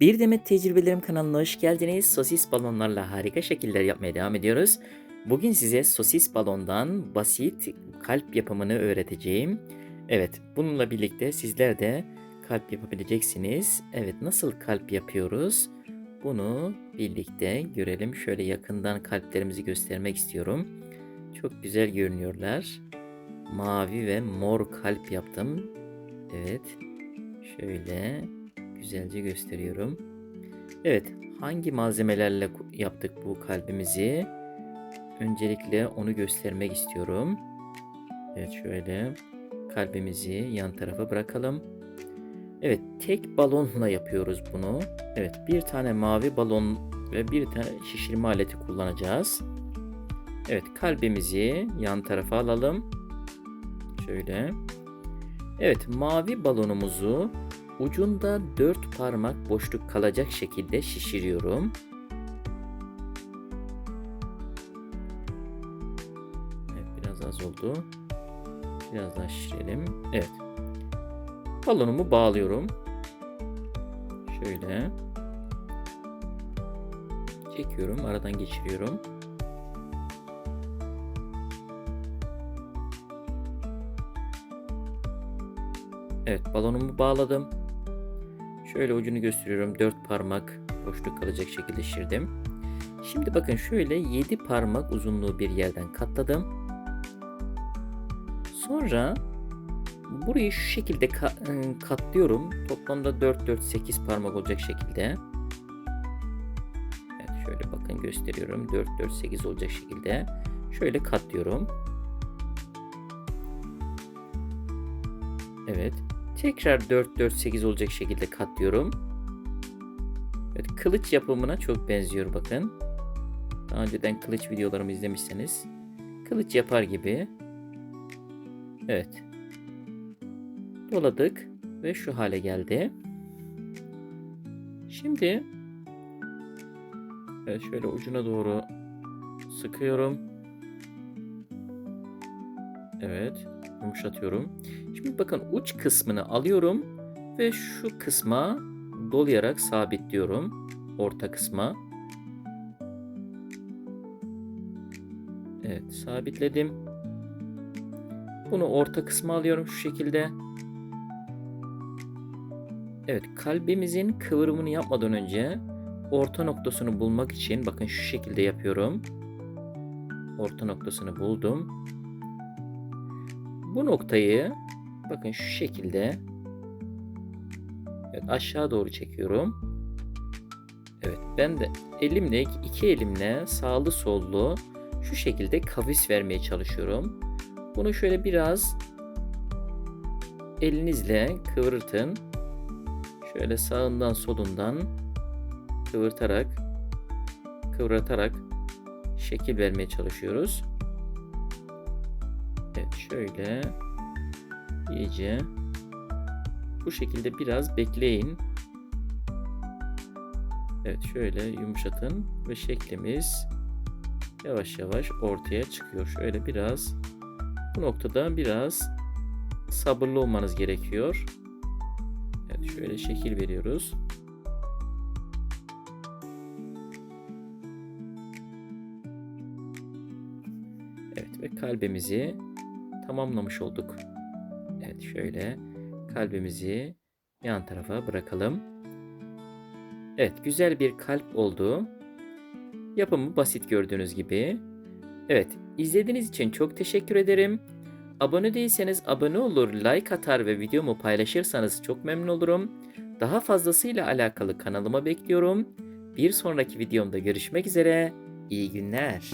Bir Demet Tecrübelerim kanalına hoş geldiniz. Sosis balonlarla harika şekiller yapmaya devam ediyoruz. Bugün size sosis balondan basit kalp yapımını öğreteceğim. Evet, bununla birlikte sizler de kalp yapabileceksiniz. Evet, nasıl kalp yapıyoruz? Bunu birlikte görelim. Şöyle yakından kalplerimizi göstermek istiyorum. Çok güzel görünüyorlar. Mavi ve mor kalp yaptım. Evet. Şöyle güzelce gösteriyorum. Evet, hangi malzemelerle yaptık bu kalbimizi? Öncelikle onu göstermek istiyorum. Evet, şöyle kalbimizi yan tarafa bırakalım. Evet, tek balonla yapıyoruz bunu. Evet, bir tane mavi balon ve bir tane şişirme aleti kullanacağız. Evet, kalbimizi yan tarafa alalım. Şöyle. Evet, mavi balonumuzu ucunda 4 parmak boşluk kalacak şekilde şişiriyorum. Evet, biraz az oldu. Biraz daha şişirelim. Evet. Balonumu bağlıyorum. Şöyle. Çekiyorum, aradan geçiriyorum. Evet, balonumu bağladım. Şöyle ucunu gösteriyorum. 4 parmak boşluk kalacak şekilde şişirdim. Şimdi bakın şöyle 7 parmak uzunluğu bir yerden katladım. Sonra burayı şu şekilde ka- ıı, katlıyorum. Toplamda 4 4 8 parmak olacak şekilde. Evet şöyle bakın gösteriyorum. 4 4 8 olacak şekilde. Şöyle katlıyorum. Evet. Tekrar 4 4 8 olacak şekilde katlıyorum. Evet, kılıç yapımına çok benziyor bakın. Daha önceden kılıç videolarımı izlemişseniz kılıç yapar gibi. Evet. Doladık ve şu hale geldi. Şimdi evet şöyle ucuna doğru sıkıyorum. Evet, yumuşatıyorum. Şimdi bakın uç kısmını alıyorum ve şu kısma dolayarak sabitliyorum. Orta kısma. Evet sabitledim. Bunu orta kısma alıyorum şu şekilde. Evet kalbimizin kıvrımını yapmadan önce orta noktasını bulmak için bakın şu şekilde yapıyorum. Orta noktasını buldum. Bu noktayı bakın şu şekilde evet, aşağı doğru çekiyorum. Evet ben de elimle iki elimle sağlı sollu şu şekilde kavis vermeye çalışıyorum. Bunu şöyle biraz elinizle kıvırtın. Şöyle sağından solundan kıvırtarak kıvratarak şekil vermeye çalışıyoruz. Evet şöyle iyice bu şekilde biraz bekleyin. Evet şöyle yumuşatın ve şeklimiz yavaş yavaş ortaya çıkıyor. Şöyle biraz bu noktada biraz sabırlı olmanız gerekiyor. Evet şöyle şekil veriyoruz. Evet ve kalbimizi tamamlamış olduk. Evet şöyle kalbimizi yan tarafa bırakalım. Evet güzel bir kalp oldu. Yapımı basit gördüğünüz gibi. Evet izlediğiniz için çok teşekkür ederim. Abone değilseniz abone olur, like atar ve videomu paylaşırsanız çok memnun olurum. Daha fazlasıyla alakalı kanalıma bekliyorum. Bir sonraki videomda görüşmek üzere. İyi günler.